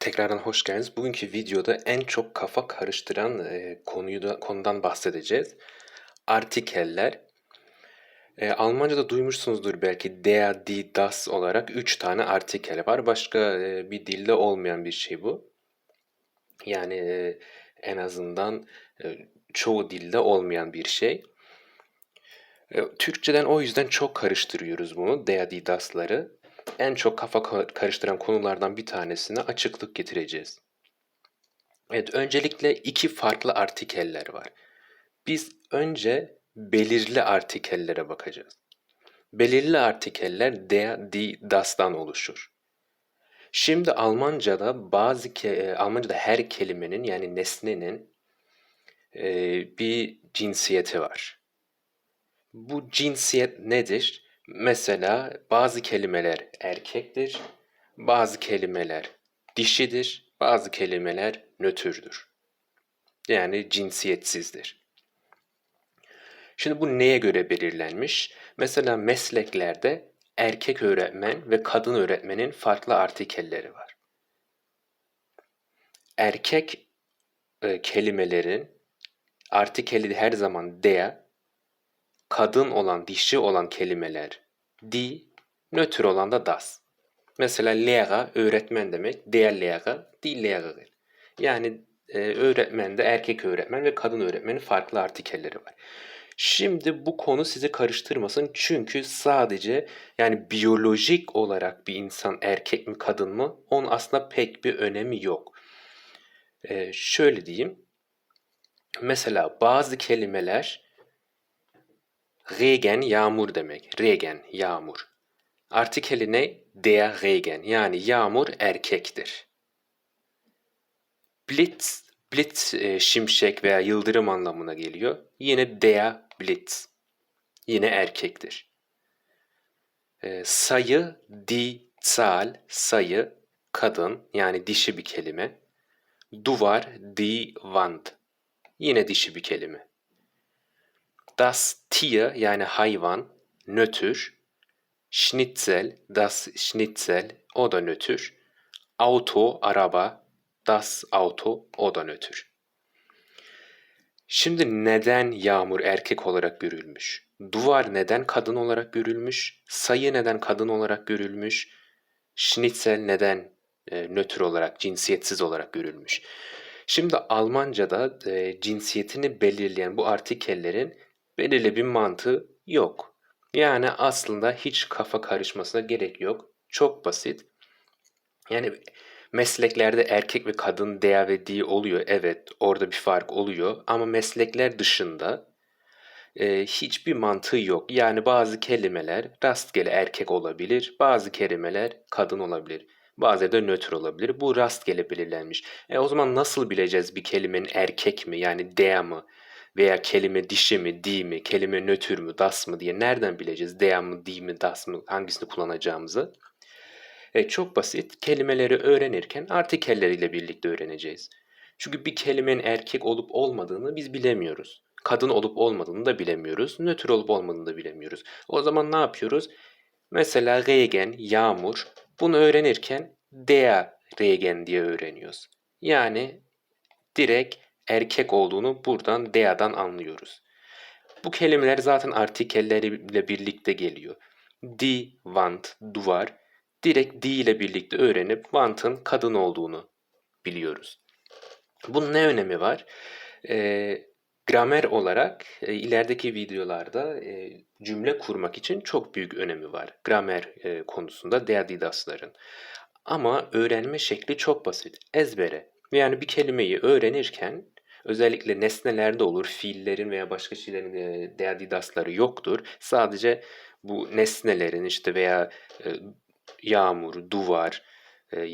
Tekrardan hoş geldiniz. Bugünkü videoda en çok kafa karıştıran e, konuyu da konudan bahsedeceğiz. Artikeller. E, Almanca'da duymuşsunuzdur belki der, die, das olarak 3 tane artikel var. Başka e, bir dilde olmayan bir şey bu. Yani e, en azından e, çoğu dilde olmayan bir şey. E, Türkçeden o yüzden çok karıştırıyoruz bunu, der, die, das'ları. En çok kafa ka- karıştıran konulardan bir tanesine açıklık getireceğiz. Evet, öncelikle iki farklı artikeller var. Biz önce belirli artikellere bakacağız. Belirli artikeller der, die, das'tan oluşur. Şimdi Almanca'da bazı ke- e, Almanca'da her kelimenin yani nesnenin e, bir cinsiyeti var. Bu cinsiyet nedir? Mesela bazı kelimeler erkektir, bazı kelimeler dişidir, bazı kelimeler nötrdür. Yani cinsiyetsizdir. Şimdi bu neye göre belirlenmiş? Mesela mesleklerde erkek öğretmen ve kadın öğretmenin farklı artikelleri var. Erkek e, kelimelerin artikeli her zaman der, kadın olan, dişi olan kelimeler die, nötr olan da das. Mesela Lehrer öğretmen demek, der Lehrer, die Lehrerin. Yani e, öğretmende erkek öğretmen ve kadın öğretmenin farklı artikelleri var. Şimdi bu konu sizi karıştırmasın çünkü sadece yani biyolojik olarak bir insan erkek mi kadın mı onun aslında pek bir önemi yok. E, şöyle diyeyim. Mesela bazı kelimeler Regen yağmur demek. Regen yağmur. Artikeli ne? Der Regen yani yağmur erkektir. Blitz, blitz e, şimşek veya yıldırım anlamına geliyor. Yine der Blitz. Yine erkektir. E, sayı, die Zahl, sayı, kadın yani dişi bir kelime. Duvar, die Wand. Yine dişi bir kelime. Das Tier yani hayvan, nötr. Schnitzel, das Schnitzel, o da nötr. Auto, araba, das Auto, o da nötr. Şimdi neden yağmur erkek olarak görülmüş? Duvar neden kadın olarak görülmüş? Sayı neden kadın olarak görülmüş? Schnitzel neden e, nötr olarak, cinsiyetsiz olarak görülmüş? Şimdi Almanca'da e, cinsiyetini belirleyen bu artikellerin belirli bir mantığı yok. Yani aslında hiç kafa karışmasına gerek yok. Çok basit. Yani mesleklerde erkek ve kadın di oluyor. Evet orada bir fark oluyor. Ama meslekler dışında e, hiçbir mantığı yok. Yani bazı kelimeler rastgele erkek olabilir. Bazı kelimeler kadın olabilir. Bazıları da nötr olabilir. Bu rastgele belirlenmiş. E o zaman nasıl bileceğiz bir kelimenin erkek mi yani dea mı veya kelime dişi mi, di mi, kelime nötr mü, das mı diye nereden bileceğiz? Dea mı, di mi, das mı hangisini kullanacağımızı? E, çok basit. Kelimeleri öğrenirken artikelleriyle birlikte öğreneceğiz. Çünkü bir kelimenin erkek olup olmadığını biz bilemiyoruz. Kadın olup olmadığını da bilemiyoruz. Nötr olup olmadığını da bilemiyoruz. O zaman ne yapıyoruz? Mesela regen, yağmur. Bunu öğrenirken dea regen diye öğreniyoruz. Yani direkt erkek olduğunu buradan dea'dan anlıyoruz. Bu kelimeler zaten artikelleriyle birlikte geliyor. Die Wand, duvar. Direkt die ile birlikte öğrenip Wand'ın kadın olduğunu biliyoruz. Bunun ne önemi var? Ee, gramer olarak e, ilerideki videolarda e, cümle kurmak için çok büyük önemi var. Gramer e, konusunda deadidasların. Ama öğrenme şekli çok basit. Ezbere. Yani bir kelimeyi öğrenirken özellikle nesnelerde olur, fiillerin veya başka şeylerin e, deadidasları yoktur. Sadece bu nesnelerin işte veya yağmur, duvar,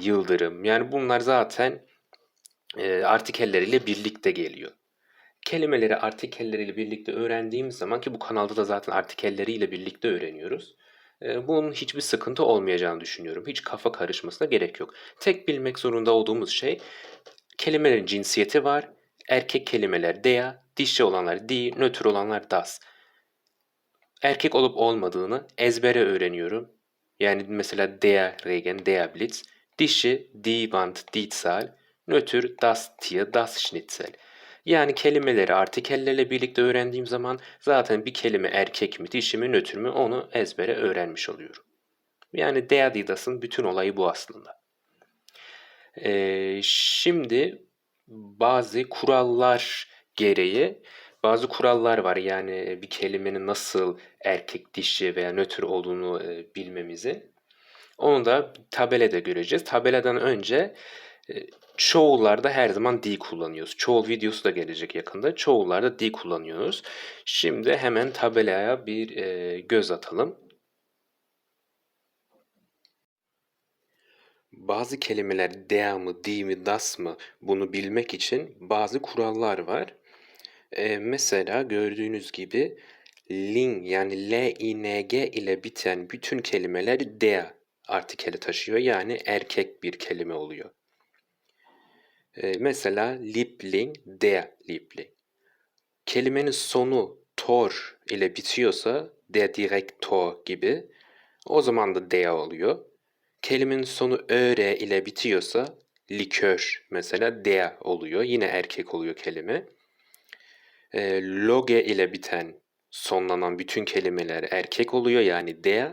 yıldırım yani bunlar zaten e, artikelleriyle birlikte geliyor. Kelimeleri artikelleriyle birlikte öğrendiğimiz zaman ki bu kanalda da zaten artikelleriyle birlikte öğreniyoruz. Bunun hiçbir sıkıntı olmayacağını düşünüyorum. Hiç kafa karışmasına gerek yok. Tek bilmek zorunda olduğumuz şey kelimelerin cinsiyeti var. Erkek kelimeler dea, dişi olanlar di, nötr olanlar das. Erkek olup olmadığını ezbere öğreniyorum. Yani mesela der Regen, der Blitz. Dişi die Wand, die nötr das Tier, das Schnitzel. Yani kelimeleri artikellerle birlikte öğrendiğim zaman zaten bir kelime erkek mi, dişi mi, nötr mü onu ezbere öğrenmiş oluyorum. Yani der Didas'ın bütün olayı bu aslında. Ee, şimdi bazı kurallar gereği bazı kurallar var. Yani bir kelimenin nasıl erkek, dişi veya nötr olduğunu e, bilmemizi. Onu da tabelada göreceğiz. Tabeladan önce e, çoğullarda her zaman D kullanıyoruz. Çoğul videosu da gelecek yakında. Çoğullarda D kullanıyoruz. Şimdi hemen tabelaya bir e, göz atalım. Bazı kelimeler der mı, die mi, das mı bunu bilmek için bazı kurallar var. Ee, mesela gördüğünüz gibi ling yani L-I-N-G ile biten bütün kelimeler der artikeli taşıyor. Yani erkek bir kelime oluyor. Ee, mesela Liebling, der Liebling. Kelimenin sonu tor ile bitiyorsa der Direktor gibi o zaman da der oluyor. Kelimenin sonu öre ile bitiyorsa likör mesela der oluyor. Yine erkek oluyor kelime. E, loge ile biten sonlanan bütün kelimeler erkek oluyor yani der.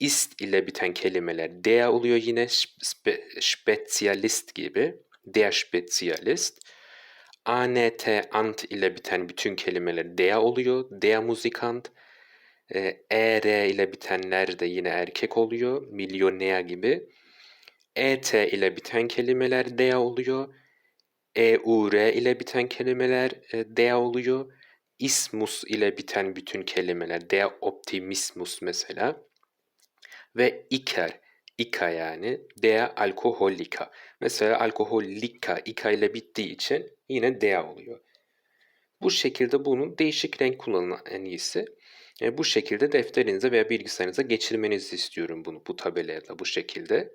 ist ile biten kelimeler der oluyor yine spe, spezialist gibi. Der Spezialist. ANT, ant ile biten bütün kelimeler der oluyor. Der Musikant. ER ile bitenler de yine erkek oluyor. Milyoner gibi. ET ile biten kelimeler der oluyor. EUR ile biten kelimeler e, der oluyor. Ismus ile biten bütün kelimeler der optimismus mesela. Ve iker, ika yani der alkoholika. Mesela alkoholika, ika ile bittiği için yine der oluyor. Bu şekilde bunun değişik renk kullanın en iyisi. E, bu şekilde defterinize veya bilgisayarınıza geçirmenizi istiyorum bunu bu tabelaya bu şekilde.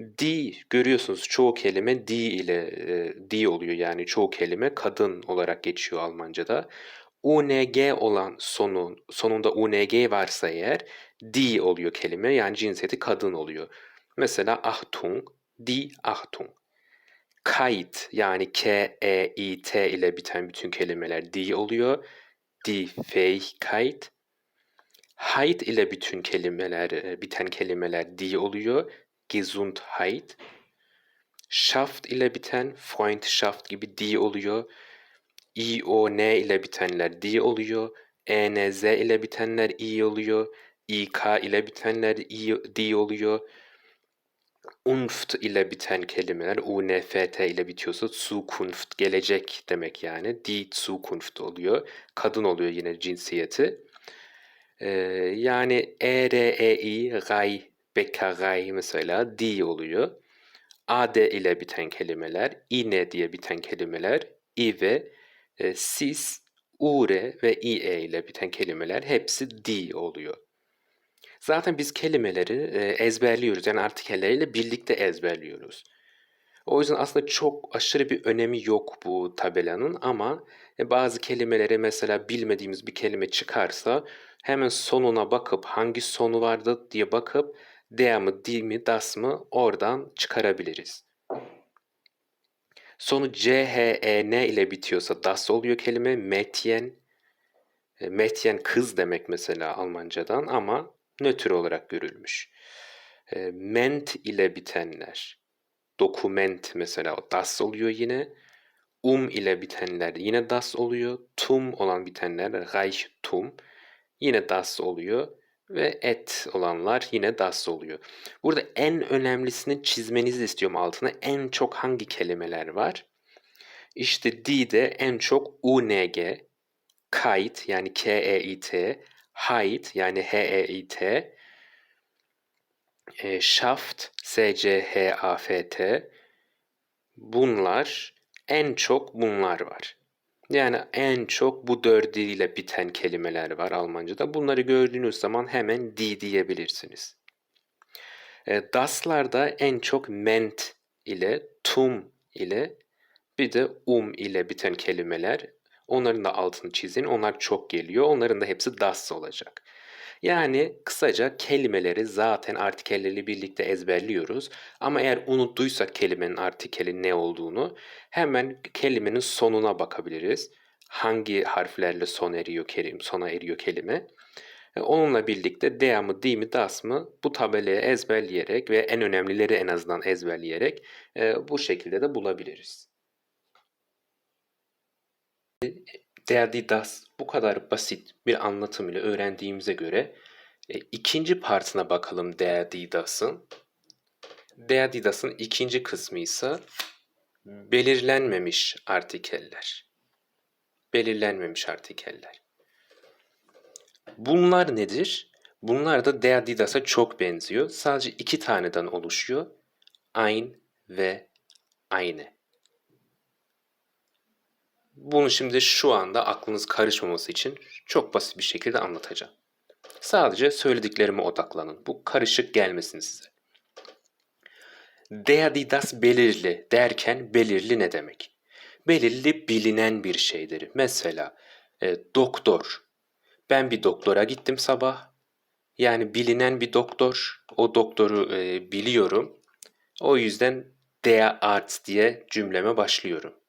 D görüyorsunuz çoğu kelime D ile e, D oluyor yani çoğu kelime kadın olarak geçiyor Almanca'da. UNG olan sonun sonunda UNG varsa eğer D oluyor kelime yani cinsiyeti kadın oluyor. Mesela Achtung, die Achtung. Kite yani K, E, I, T ile biten bütün kelimeler D oluyor. Die Fähigkeit. Heit ile bütün kelimeler, e, biten kelimeler D oluyor. Gesundheit. Shaft ile biten Freundschaft gibi D oluyor. I, O, N ile bitenler D oluyor. E, N, Z ile bitenler I oluyor. İ, K ile bitenler I, D oluyor. Unft ile biten kelimeler U, N, F, T ile bitiyorsa Zukunft, gelecek demek yani. Die Zukunft oluyor. Kadın oluyor yine cinsiyeti. Ee, yani E, R, E, I, Ray, Bekaray mesela D oluyor. AD ile biten kelimeler, ine diye biten kelimeler, i ve e, sis, ure ve ie ile biten kelimeler hepsi D oluyor. Zaten biz kelimeleri e, ezberliyoruz. Yani artikelleriyle birlikte ezberliyoruz. O yüzden aslında çok aşırı bir önemi yok bu tabelanın ama e, bazı kelimeleri mesela bilmediğimiz bir kelime çıkarsa hemen sonuna bakıp hangi sonu vardı diye bakıp der mı, die mi, das mı oradan çıkarabiliriz. Sonu C, H, E, N ile bitiyorsa das oluyor kelime. Metyen, e, metyen kız demek mesela Almancadan ama nötr olarak görülmüş. E, ment ile bitenler, dokument mesela das oluyor yine. Um ile bitenler yine das oluyor. Tum olan bitenler Reichtum yine das oluyor ve et olanlar yine das oluyor. Burada en önemlisini çizmenizi istiyorum altına. En çok hangi kelimeler var? İşte D'de en çok UNG, kite yani K-E-I-T, height yani H-E-I-T, e, shaft S-C-H-A-F-T bunlar en çok bunlar var. Yani en çok bu dördüyle biten kelimeler var Almanca'da. Bunları gördüğünüz zaman hemen D diyebilirsiniz. E, das'larda en çok ment ile, tum ile bir de um ile biten kelimeler. Onların da altını çizin. Onlar çok geliyor. Onların da hepsi das olacak. Yani kısaca kelimeleri zaten artikelleriyle birlikte ezberliyoruz. Ama eğer unuttuysak kelimenin artikeli ne olduğunu hemen kelimenin sonuna bakabiliriz. Hangi harflerle son eriyor kelim, sona eriyor kelime. E, Onunla birlikte dea mı, di mi, das mı bu tabelayı ezberleyerek ve en önemlileri en azından ezberleyerek e, bu şekilde de bulabiliriz. Die, das bu kadar basit bir anlatım ile öğrendiğimize göre e, ikinci partına bakalım die, das'ın. Die, das'ın ikinci kısmı ise belirlenmemiş artikeller. Belirlenmemiş artikeller. Bunlar nedir? Bunlar da der, die, das'a çok benziyor. Sadece iki taneden oluşuyor. Ein ve eine. Bunu şimdi şu anda aklınız karışmaması için çok basit bir şekilde anlatacağım. Sadece söylediklerime odaklanın. Bu karışık gelmesin size. Der die das belirli derken belirli ne demek? Belirli bilinen bir şeydir. Mesela e, doktor. Ben bir doktora gittim sabah. Yani bilinen bir doktor. O doktoru e, biliyorum. O yüzden der Arzt diye cümleme başlıyorum.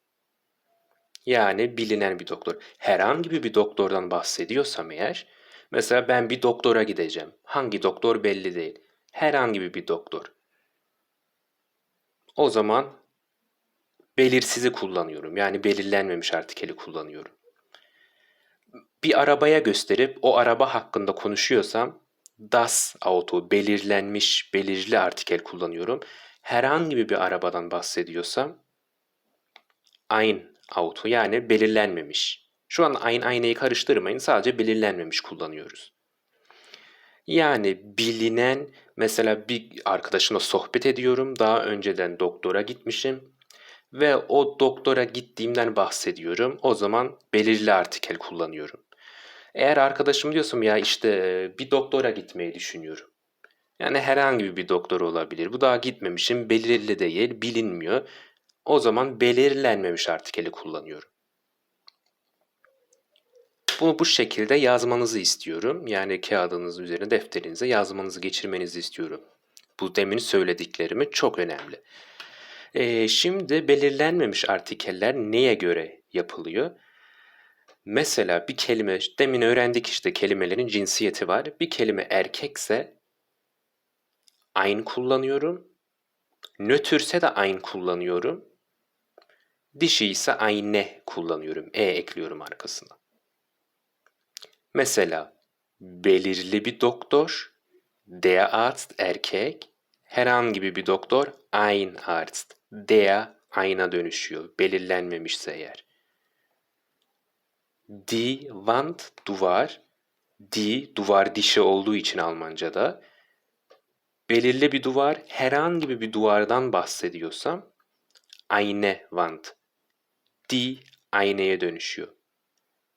Yani bilinen bir doktor. Herhangi bir doktordan bahsediyorsam eğer, mesela ben bir doktora gideceğim. Hangi doktor belli değil. Herhangi bir doktor. O zaman belirsizi kullanıyorum. Yani belirlenmemiş artikeli kullanıyorum. Bir arabaya gösterip o araba hakkında konuşuyorsam das Auto belirlenmiş, belirli artikel kullanıyorum. Herhangi bir arabadan bahsediyorsam ein Auto yani belirlenmemiş. Şu an aynı aynayı karıştırmayın sadece belirlenmemiş kullanıyoruz. Yani bilinen mesela bir arkadaşımla sohbet ediyorum. Daha önceden doktora gitmişim ve o doktora gittiğimden bahsediyorum. O zaman belirli artikel kullanıyorum. Eğer arkadaşım diyorsam ya işte bir doktora gitmeyi düşünüyorum. Yani herhangi bir doktor olabilir. Bu daha gitmemişim, belirli değil, bilinmiyor. O zaman belirlenmemiş artikeli kullanıyorum. Bunu bu şekilde yazmanızı istiyorum. Yani kağıdınız üzerine defterinize yazmanızı geçirmenizi istiyorum. Bu demin söylediklerimi çok önemli. Ee, şimdi belirlenmemiş artikeller neye göre yapılıyor? Mesela bir kelime, demin öğrendik işte kelimelerin cinsiyeti var. Bir kelime erkekse ein kullanıyorum. Nötrse de ein kullanıyorum. Dişi ise ayne kullanıyorum. E ekliyorum arkasına. Mesela belirli bir doktor, der Arzt erkek, herhangi bir doktor ein Arzt, der ayna dönüşüyor. Belirlenmemişse eğer. Die Wand duvar, die duvar dişi olduğu için Almanca'da belirli bir duvar herhangi bir duvardan bahsediyorsam eine Wand die aynaya dönüşüyor.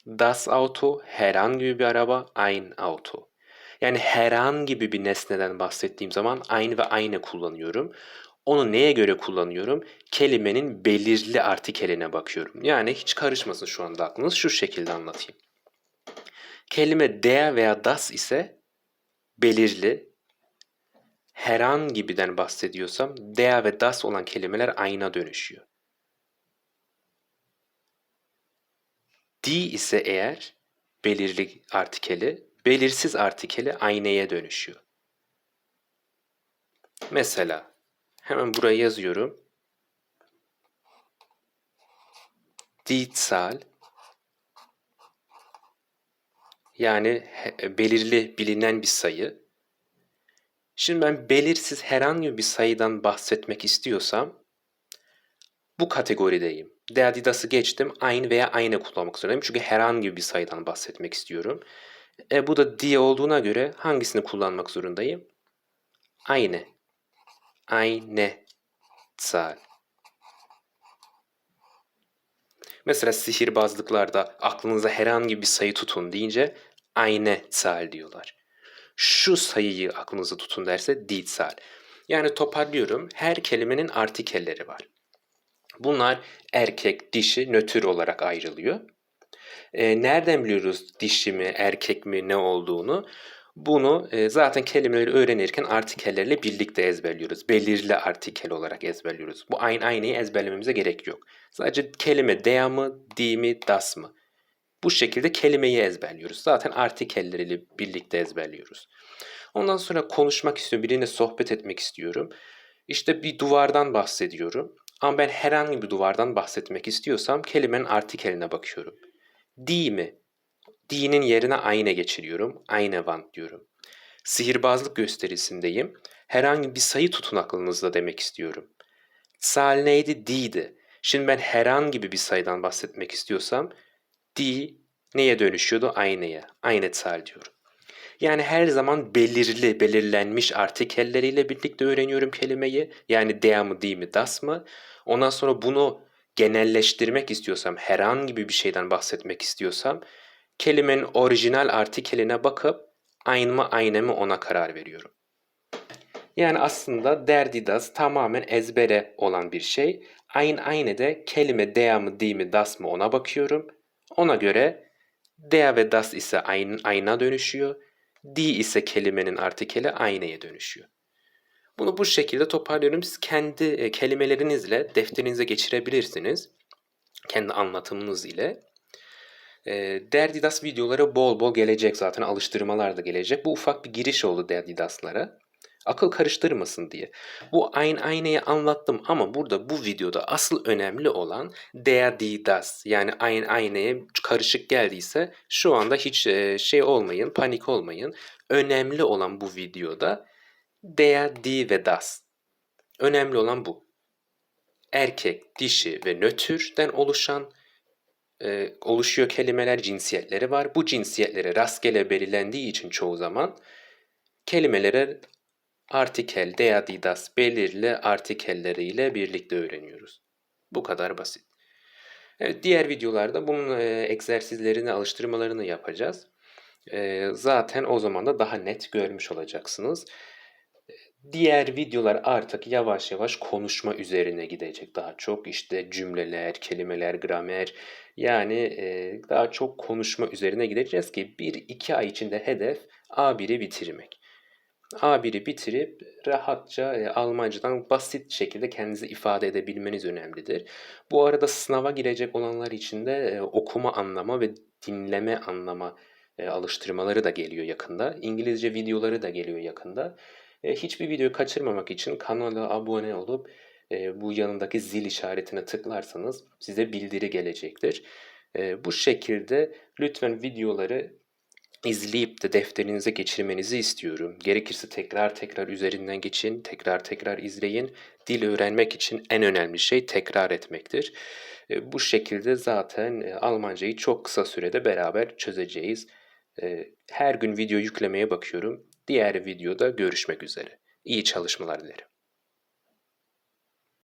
Das Auto herhangi bir araba, ein Auto. Yani herhangi bir nesneden bahsettiğim zaman aynı ve aynı kullanıyorum. Onu neye göre kullanıyorum? Kelimenin belirli artikeline bakıyorum. Yani hiç karışmasın şu anda aklınız. Şu şekilde anlatayım. Kelime der veya das ise belirli. Herhangi birden bahsediyorsam der ve das olan kelimeler ayna dönüşüyor. Die ise eğer belirli artikeli, belirsiz artikeli aynaya dönüşüyor. Mesela hemen buraya yazıyorum. Die Zahl yani belirli bilinen bir sayı. Şimdi ben belirsiz herhangi bir sayıdan bahsetmek istiyorsam bu kategorideyim. Deadidas'ı geçtim. Aynı veya aynı kullanmak zorundayım. Çünkü herhangi bir sayıdan bahsetmek istiyorum. E, bu da diye olduğuna göre hangisini kullanmak zorundayım? Aynı. Aynı. Zahl. Mesela sihirbazlıklarda aklınıza herhangi bir sayı tutun deyince aynı zahl diyorlar. Şu sayıyı aklınıza tutun derse die Zahl. Yani toparlıyorum. Her kelimenin artikelleri var. Bunlar erkek, dişi, nötr olarak ayrılıyor. E, nereden biliyoruz dişi mi, erkek mi, ne olduğunu? Bunu e, zaten kelimeleri öğrenirken artikellerle birlikte ezberliyoruz. Belirli artikel olarak ezberliyoruz. Bu aynı aynıyı ezberlememize gerek yok. Sadece kelime der mı, die mi, das mı? Bu şekilde kelimeyi ezberliyoruz. Zaten artikelleriyle birlikte ezberliyoruz. Ondan sonra konuşmak istiyorum, birine sohbet etmek istiyorum. İşte bir duvardan bahsediyorum. Ama ben herhangi bir duvardan bahsetmek istiyorsam kelimenin artikeline bakıyorum. Die mi? Die'nin yerine ayna geçiriyorum. Ayna Wand diyorum. Sihirbazlık gösterisindeyim. Herhangi bir sayı tutun aklınızda demek istiyorum. Zahl neydi? Die'di. Şimdi ben herhangi bir sayıdan bahsetmek istiyorsam die neye dönüşüyordu? Aynaya. Aynı Zahl diyorum. Yani her zaman belirli, belirlenmiş artikelleriyle birlikte öğreniyorum kelimeyi. Yani der mı, die mi, das mı? Ondan sonra bunu genelleştirmek istiyorsam, herhangi bir şeyden bahsetmek istiyorsam kelimenin orijinal artikeline bakıp ein mi, eine mi ona karar veriyorum. Yani aslında der, die, das tamamen ezbere olan bir şey. Ein, eine de kelime der mi, die mi, das mı ona bakıyorum. Ona göre der ve das ise ein, ayna dönüşüyor. Die ise kelimenin artikeli aynaya dönüşüyor. Bunu bu şekilde toparlıyorum. Siz kendi e, kelimelerinizle defterinize geçirebilirsiniz. Kendi anlatımınız ile. E, Derdidas videoları bol bol gelecek zaten. Alıştırmalar da gelecek. Bu ufak bir giriş oldu Derdidas'lara. Akıl karıştırmasın diye. Bu aynı aynayı anlattım ama burada bu videoda asıl önemli olan der die das yani aynı aynaya karışık geldiyse şu anda hiç e, şey olmayın, panik olmayın. Önemli olan bu videoda der die ve das. Önemli olan bu. Erkek, dişi ve nötrden oluşan e, oluşuyor kelimeler, cinsiyetleri var. Bu cinsiyetlere rastgele belirlendiği için çoğu zaman kelimelere artikel, der, die, das belirli artikelleriyle birlikte öğreniyoruz. Bu kadar basit. Evet, diğer videolarda bunun e, egzersizlerini, alıştırmalarını yapacağız. E, zaten o zaman da daha net görmüş olacaksınız. Diğer videolar artık yavaş yavaş konuşma üzerine gidecek daha çok. İşte cümleler, kelimeler, gramer yani e, daha çok konuşma üzerine gideceğiz ki 1-2 ay içinde hedef A1'i bitirmek. A1'i bitirip rahatça e, Almancadan basit şekilde kendinizi ifade edebilmeniz önemlidir. Bu arada sınava girecek olanlar için de e, okuma anlama ve dinleme anlama e, alıştırmaları da geliyor yakında. İngilizce videoları da geliyor yakında. E, hiçbir videoyu kaçırmamak için kanala abone olup e, bu yanındaki zil işaretine tıklarsanız size bildiri gelecektir. E, bu şekilde lütfen videoları izleyip de defterinize geçirmenizi istiyorum. Gerekirse tekrar tekrar üzerinden geçin, tekrar tekrar izleyin. Dil öğrenmek için en önemli şey tekrar etmektir. E, bu şekilde zaten e, Almancayı çok kısa sürede beraber çözeceğiz. E, her gün video yüklemeye bakıyorum. Diğer videoda görüşmek üzere. İyi çalışmalar dilerim.